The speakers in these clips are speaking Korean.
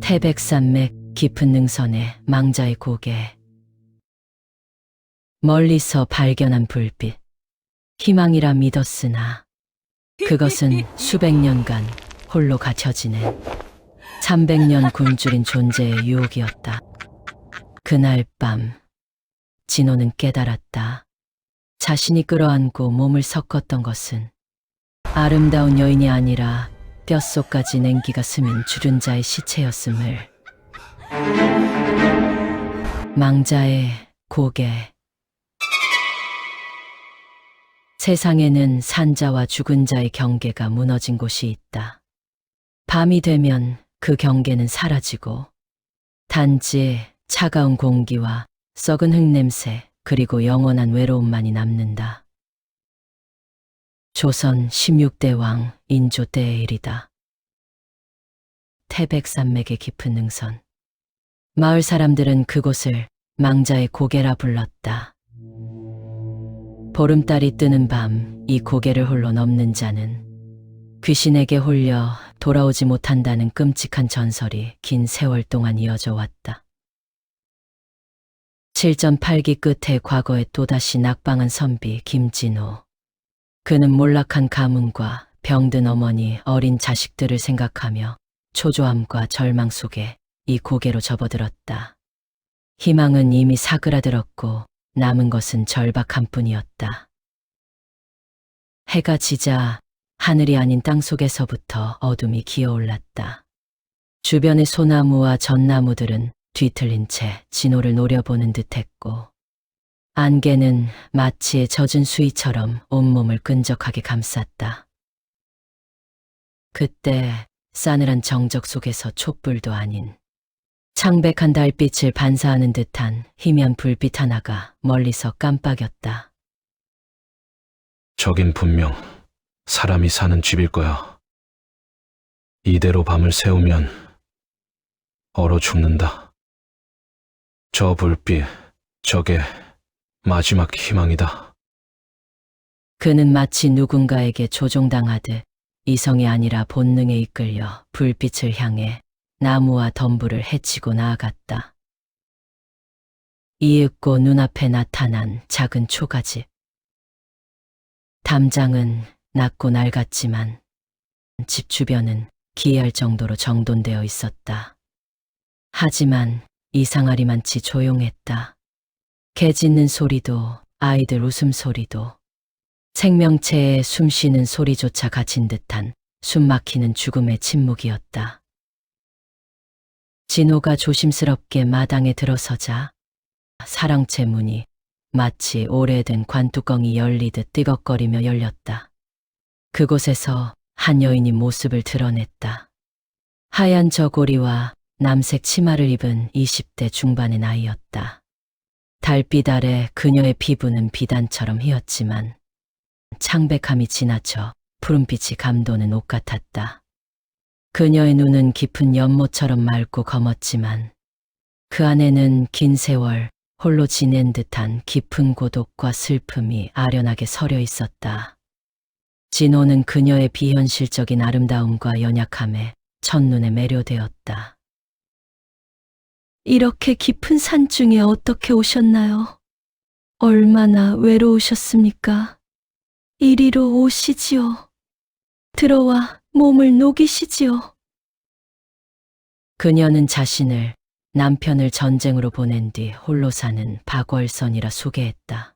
태백산맥 깊은 능선의 망자의 고개. 멀리서 발견한 불빛. 희망이라 믿었으나 그것은 수백 년간 홀로 갇혀 지낸 300년 굶주린 존재의 유혹이었다. 그날 밤 진호는 깨달았다. 자신이 끌어안고 몸을 섞었던 것은 아름다운 여인이 아니라 뼛속까지 냉기가 스민 주륜자의 시체였음을. 망자의 고개. 세상에는 산자와 죽은 자의 경계가 무너진 곳이 있다. 밤이 되면 그 경계는 사라지고 단지 차가운 공기와 썩은 흙냄새 그리고 영원한 외로움만이 남는다. 조선 16대 왕 인조 때의 일이다. 태백산맥의 깊은 능선. 마을 사람들은 그곳을 망자의 고개라 불렀다. 보름달이 뜨는 밤 이 고개를 홀로 넘는 자는 귀신에게 홀려 돌아오지 못한다는 끔찍한 전설이 긴 세월 동안 이어져 왔다. 7.8기 끝에 과거에 또다시 낙방한 선비 김진호. 그는 몰락한 가문과 병든 어머니 어린 자식들을 생각하며 초조함과 절망 속에 이 고개로 접어들었다. 희망은 이미 사그라들었고 남은 것은 절박한 뿐이었다. 해가 지자 하늘이 아닌 땅 속에서부터 어둠이 기어올랐다. 주변의 소나무와 전나무들은 뒤틀린 채 진호를 노려보는 듯했고 안개는 마치 젖은 수위처럼 온몸을 끈적하게 감쌌다. 그때 싸늘한 정적 속에서 촛불도 아닌 창백한 달빛을 반사하는 듯한 희미한 불빛 하나가 멀리서 깜빡였다. 저긴 분명 사람이 사는 집일 거야. 이대로 밤을 새우면 얼어 죽는다. 저 불빛, 저게 마지막 희망이다. 그는 마치 누군가에게 조종당하듯 이성이 아니라 본능에 이끌려 불빛을 향해 나무와 덤불을 헤치고 나아갔다. 이윽고 눈앞에 나타난 작은 초가집. 담장은 낮고 낡았지만 집 주변은 기이할 정도로 정돈되어 있었다. 하지만 이상하리만치 조용했다. 개 짖는 소리도 아이들 웃음소리도 생명체의 숨쉬는 소리조차 갇힌 듯한 숨막히는 죽음의 침묵이었다. 진호가 조심스럽게 마당에 들어서자 사랑채 문이 마치 오래된 관뚜껑이 열리듯 뜨걱거리며 열렸다. 그곳에서 한 여인이 모습을 드러냈다. 하얀 저고리와 남색 치마를 입은 20대 중반의 나이였다. 달빛 아래 그녀의 피부는 비단처럼 휘었지만 창백함이 지나쳐 푸른빛이 감도는 옷 같았다. 그녀의 눈은 깊은 연못처럼 맑고 검었지만 그 안에는 긴 세월 홀로 지낸 듯한 깊은 고독과 슬픔이 아련하게 서려 있었다. 진호는 그녀의 비현실적인 아름다움과 연약함에 첫눈에 매료되었다. 이렇게 깊은 산 중에 어떻게 오셨나요? 얼마나 외로우셨습니까? 이리로 오시지요. 들어와 몸을 녹이시지요. 그녀는 자신을 남편을 전쟁으로 보낸 뒤 홀로 사는 박월선이라 소개했다.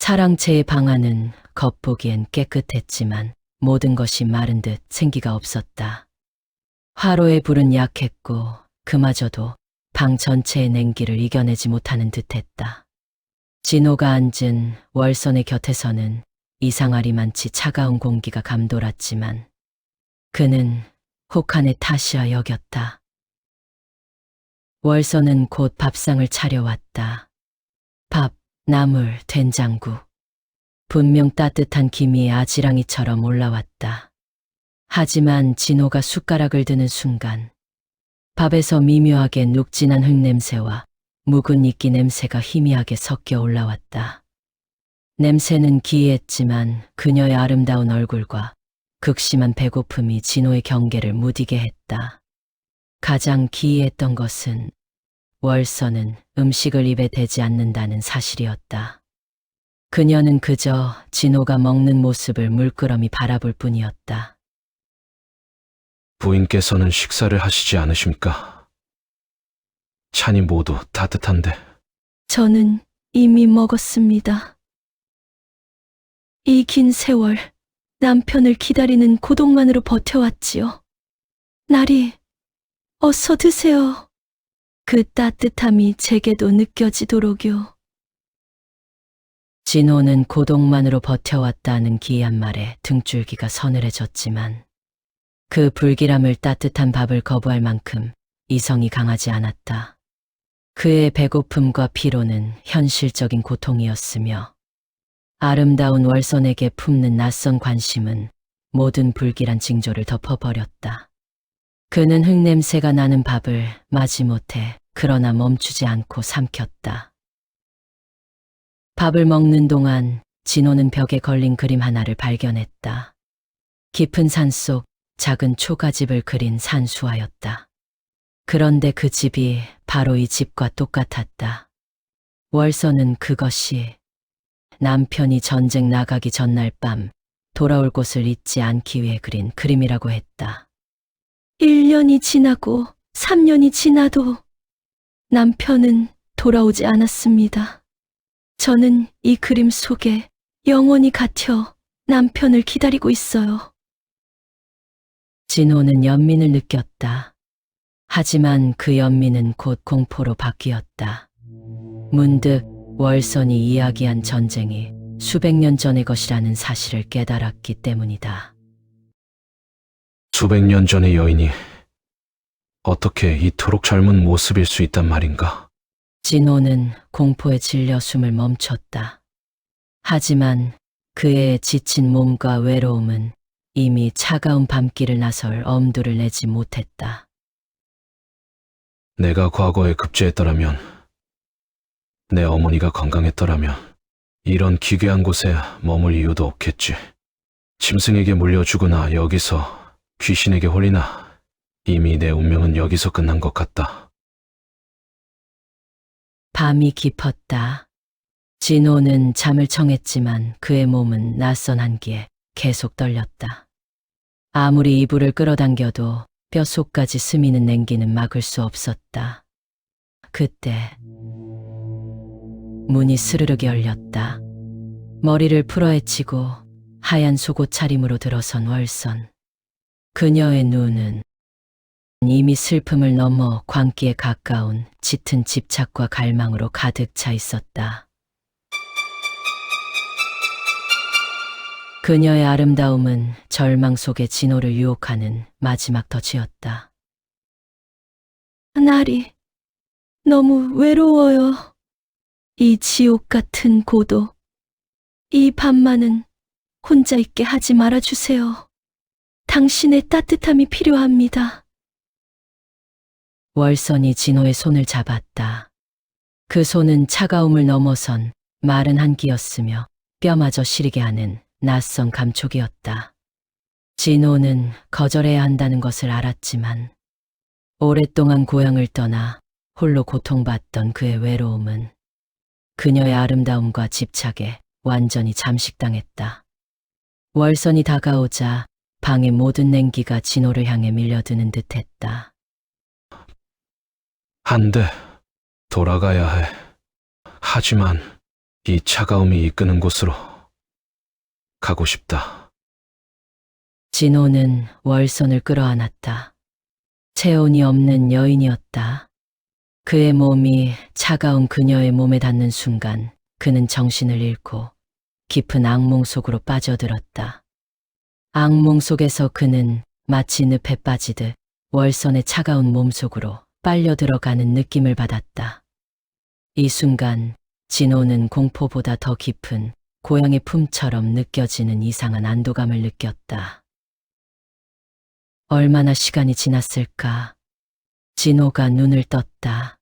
사랑채의 방 안은 겉보기엔 깨끗했지만 모든 것이 마른 듯 생기가 없었다. 화로의 불은 약했고 그마저도 방 전체의 냉기를 이겨내지 못하는 듯했다. 진호가 앉은 월선의 곁에서는 이상하리만치 차가운 공기가 감돌았지만 그는 혹한의 탓이야 여겼다. 월선은 곧 밥상을 차려왔다. 밥, 나물, 된장국. 분명 따뜻한 김이 아지랑이처럼 올라왔다. 하지만 진호가 숟가락을 드는 순간 밥에서 미묘하게 눅진한 흙냄새와 묵은 이끼 냄새가 희미하게 섞여 올라왔다. 냄새는 기이했지만 그녀의 아름다운 얼굴과 극심한 배고픔이 진호의 경계를 무디게 했다. 가장 기이했던 것은 월서는 음식을 입에 대지 않는다는 사실이었다. 그녀는 그저 진호가 먹는 모습을 물끄러미 바라볼 뿐이었다. 부인께서는 식사를 하시지 않으십니까? 찬이 모두 따뜻한데 저는 이미 먹었습니다. 이 긴 세월 남편을 기다리는 고독만으로 버텨왔지요. 날이 어서 드세요. 그 따뜻함이 제게도 느껴지도록요. 진호는 고독만으로 버텨왔다는 기이한 말에 등줄기가 서늘해졌지만 그 불길함을 따뜻한 밥을 거부할 만큼 이성이 강하지 않았다. 그의 배고픔과 피로는 현실적인 고통이었으며 아름다운 월선에게 품는 낯선 관심은 모든 불길한 징조를 덮어버렸다. 그는 흙냄새가 나는 밥을 마지못해 그러나 멈추지 않고 삼켰다. 밥을 먹는 동안 진호는 벽에 걸린 그림 하나를 발견했다. 깊은 산속 작은 초가집을 그린 산수화였다. 그런데 그 집이 바로 이 집과 똑같았다. 월서는 그것이 남편이 전쟁 나가기 전날 밤 돌아올 곳을 잊지 않기 위해 그린 그림이라고 했다. 1년이 지나고 3년이 지나도 남편은 돌아오지 않았습니다. 저는 이 그림 속에 영원히 갇혀 남편을 기다리고 있어요. 진호는 연민을 느꼈다. 하지만 그 연민은 곧 공포로 바뀌었다. 문득 월선이 이야기한 전쟁이 수백 년 전의 것이라는 사실을 깨달았기 때문이다. 수백 년 전의 여인이 어떻게 이토록 젊은 모습일 수 있단 말인가? 진호는 공포에 질려 숨을 멈췄다. 하지만 그의 지친 몸과 외로움은 이미 차가운 밤길을 나설 엄두를 내지 못했다. 내가 과거에 급제했더라면, 내 어머니가 건강했더라면, 이런 기괴한 곳에 머물 이유도 없겠지. 짐승에게 물려주거나 여기서 귀신에게 홀리나 이미 내 운명은 여기서 끝난 것 같다. 밤이 깊었다. 진호는 잠을 청했지만 그의 몸은 낯선 한기에 계속 떨렸다. 아무리 이불을 끌어당겨도 뼛속까지 스미는 냉기는 막을 수 없었다. 그때 문이 스르륵 열렸다. 머리를 풀어헤치고 하얀 속옷 차림으로 들어선 월선. 그녀의 눈은 이미 슬픔을 넘어 광기에 가까운 짙은 집착과 갈망으로 가득 차 있었다. 그녀의 아름다움은 절망 속에 진호를 유혹하는 마지막 덫이었다. 나리, 너무 외로워요. 이 지옥 같은 고도. 이 밤만은 혼자 있게 하지 말아주세요. 당신의 따뜻함이 필요합니다. 월선이 진호의 손을 잡았다. 그 손은 차가움을 넘어선 마른 한기였으며 뼈마저 시리게 하는 낯선 감촉이었다. 진호는 거절해야 한다는 것을 알았지만 오랫동안 고향을 떠나 홀로 고통받던 그의 외로움은 그녀의 아름다움과 집착에 완전히 잠식당했다. 월선이 다가오자 방의 모든 냉기가 진호를 향해 밀려드는 듯했다. 안 돼. 돌아가야 해. 하지만 이 차가움이 이끄는 곳으로 가고 싶다. 진호는 월선을 끌어안았다. 체온이 없는 여인이었다. 그의 몸이 차가운 그녀의 몸에 닿는 순간 그는 정신을 잃고 깊은 악몽 속으로 빠져들었다. 악몽 속에서 그는 마치 늪에 빠지듯 월선의 차가운 몸 속으로 빨려 들어가는 느낌을 받았다. 이 순간 진호는 공포보다 더 깊은 고향의 품처럼 느껴지는 이상한 안도감을 느꼈다. 얼마나 시간이 지났을까? 진호가 눈을 떴다.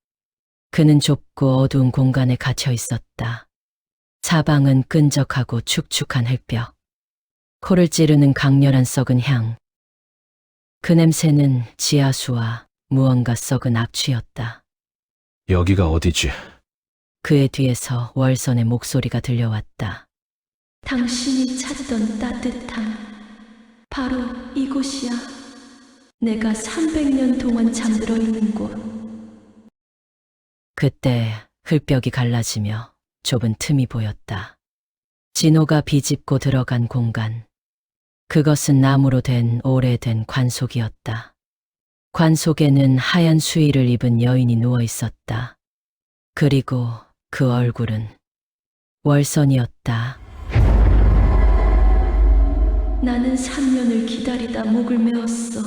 그는 좁고 어두운 공간에 갇혀 있었다. 사방은 끈적하고 축축한 흙벽. 코를 찌르는 강렬한 썩은 향. 그 냄새는 지하수와 무언가 썩은 악취였다. 여기가 어디지? 그의 뒤에서 월선의 목소리가 들려왔다. 당신이 찾던 따뜻함. 바로 이곳이야. 내가 300년 동안 잠들어 있는 곳. 그때 흙벽이 갈라지며 좁은 틈이 보였다. 진호가 비집고 들어간 공간. 그것은 나무로 된 오래된 관속이었다. 관 속에는 하얀 수의를 입은 여인이 누워 있었다. 그리고 그 얼굴은 월선이었다. 나는 3년을 기다리다 목을 메었어.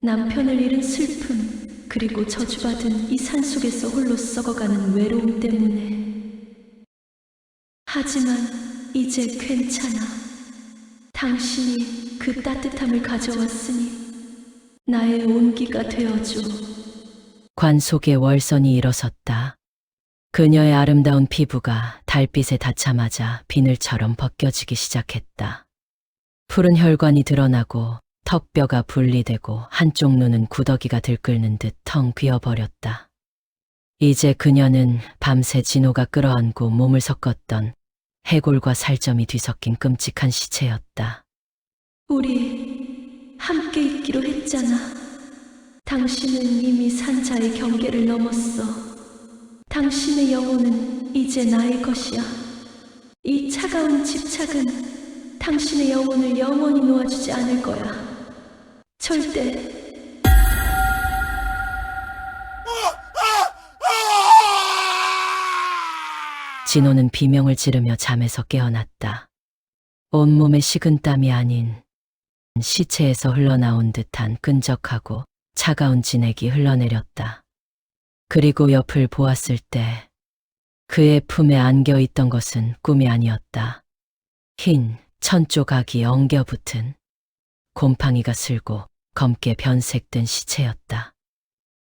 남편을 잃은 슬픔, 그리고 저주받은 이 산속에서 홀로 썩어가는 외로움 때문에. 하지만 이제 괜찮아. 당신이 그 따뜻함을 가져왔으니 나의 온기가 되어줘. 관 속에 월선이 일어섰다. 그녀의 아름다운 피부가 달빛에 닿자마자 비늘처럼 벗겨지기 시작했다. 푸른 혈관이 드러나고 턱뼈가 분리되고 한쪽 눈은 구더기가 들끓는 듯 텅 비어버렸다. 이제 그녀는 밤새 진호가 끌어안고 몸을 섞었던 해골과 살점이 뒤섞인 끔찍한 시체였다. 우리 함께 있기로 했잖아. 당신은 이미 산자의 경계를 넘었어. 당신의 영혼은 이제 나의 것이야. 이 차가운 집착은 당신의 영혼을 영원히 놓아주지 않을 거야. 절대 진호는 비명을 지르며 잠에서 깨어났다. 온몸에 식은 땀이 아닌 시체에서 흘러나온 듯한 끈적하고 차가운 진액이 흘러내렸다. 그리고 옆을 보았을 때 그의 품에 안겨 있던 것은 꿈이 아니었다. 흰 천조각이 엉겨붙은 곰팡이가 슬고 검게 변색된 시체였다.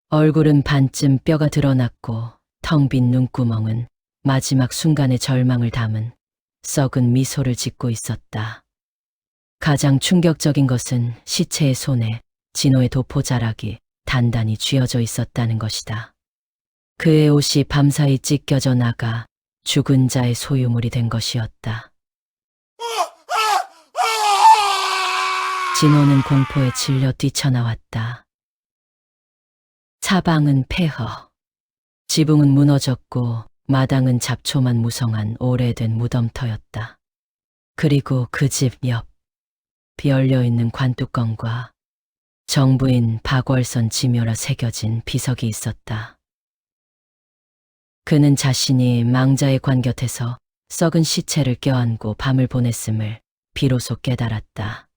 얼굴은 반쯤 뼈가 드러났고 텅 빈 눈구멍은 마지막 순간의 절망을 담은 썩은 미소를 짓고 있었다. 가장 충격적인 것은 시체의 손에 진호의 도포자락이 단단히 쥐어져 있었다는 것이다. 그의 옷이 밤사이 찢겨져 나가 죽은 자의 소유물이 된 것이었다. 진호는 공포에 질려 뛰쳐나왔다. 사방은 폐허. 지붕은 무너졌고 마당은 잡초만 무성한 오래된 무덤터였다. 그리고 그 집 옆, 비얼려 있는 관뚜껑과 정부인 박월선 지묘라 새겨진 비석이 있었다. 그는 자신이 망자의 관 곁에서 썩은 시체를 껴안고 밤을 보냈음을 비로소 깨달았다.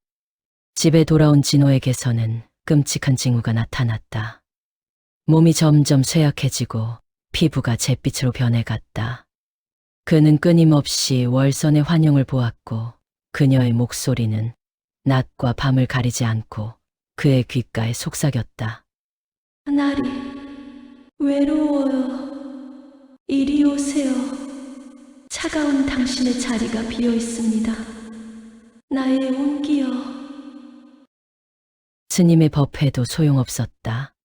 집에 돌아온 진호에게서는 끔찍한 징후가 나타났다. 몸이 점점 쇠약해지고 피부가 잿빛으로 변해갔다. 그는 끊임없이 월선의 환영을 보았고 그녀의 목소리는 낮과 밤을 가리지 않고 그의 귓가에 속삭였다. 나리 외로워요. 이리 오세요. 차가운 당신의 자리가 비어 있습니다. 나의 온기여. 스님의 법회도 소용없었다.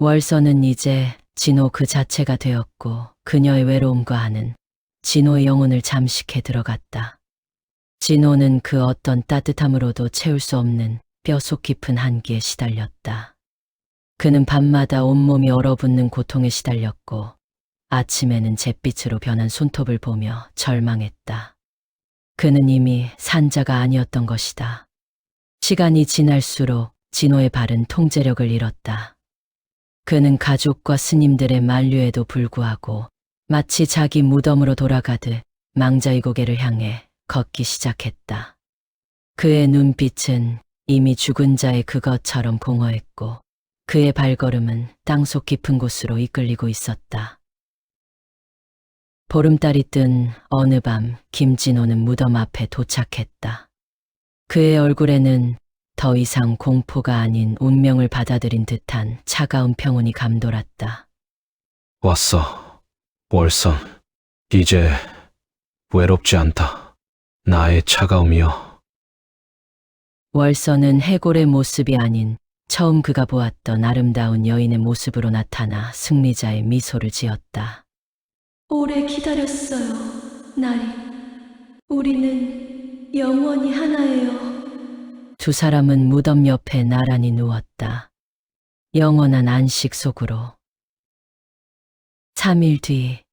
월선은 이제 진호 그 자체가 되었고 그녀의 외로움과 하는 진호의 영혼을 잠식해 들어갔다. 진호는 그 어떤 따뜻함으로도 채울 수 없는 뼈속 깊은 한기에 시달렸다. 그는 밤마다 온몸이 얼어붙는 고통에 시달렸고 아침에는 잿빛으로 변한 손톱을 보며 절망했다. 그는 이미 산자가 아니었던 것이다. 시간이 지날수록 진호의 발은 통제력을 잃었다. 그는 가족과 스님들의 만류에도 불구하고 마치 자기 무덤으로 돌아가듯 망자의 고개를 향해 걷기 시작했다. 그의 눈빛은 이미 죽은 자의 그것처럼 공허했고 그의 발걸음은 땅속 깊은 곳으로 이끌리고 있었다. 보름달이 뜬 어느 밤 김진호는 무덤 앞에 도착했다. 그의 얼굴에는 더 이상 공포가 아닌 운명을 받아들인 듯한 차가운 평온이 감돌았다. 왔어. 월선. 이제 외롭지 않다. 나의 차가움이여. 월서는 해골의 모습이 아닌 처음 그가 보았던 아름다운 여인의 모습으로 나타나 승리자의 미소를 지었다. 오래 기다렸어요, 나리. 우리는 영원히 하나예요. 두 사람은 무덤 옆에 나란히 누웠다. 영원한 안식 속으로. 3일 뒤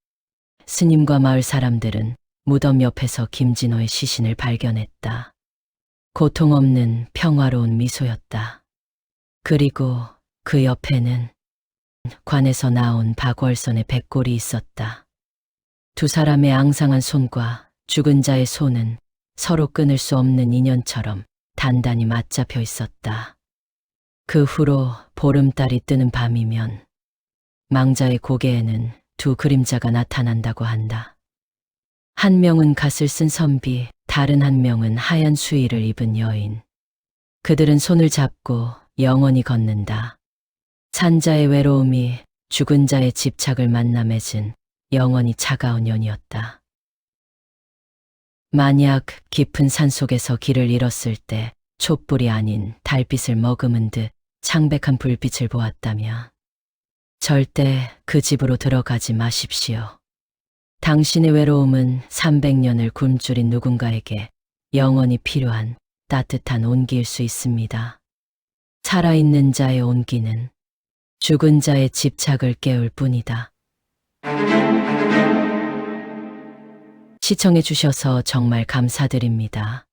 스님과 마을 사람들은 무덤 옆에서 김진호의 시신을 발견했다. 고통 없는 평화로운 미소였다. 그리고 그 옆에는 관에서 나온 박월선의 백골이 있었다. 두 사람의 앙상한 손과 죽은 자의 손은 서로 끊을 수 없는 인연처럼 단단히 맞잡혀 있었다. 그 후로 보름달이 뜨는 밤이면 망자의 고개에는 두 그림자가 나타난다고 한다. 한 명은 갓을 쓴 선비, 다른 한 명은 하얀 수의를 입은 여인. 그들은 손을 잡고 영원히 걷는다. 산자의 외로움이 죽은 자의 집착을 만나 맺은 영원히 차가운 연이었다. 만약 깊은 산 속에서 길을 잃었을 때 촛불이 아닌 달빛을 머금은 듯 창백한 불빛을 보았다면 절대 그 집으로 들어가지 마십시오. 당신의 외로움은 300년을 굶주린 누군가에게 영원히 필요한 따뜻한 온기일 수 있습니다. 살아있는 자의 온기는 죽은 자의 집착을 깨울 뿐이다. 시청해 주셔서 정말 감사드립니다.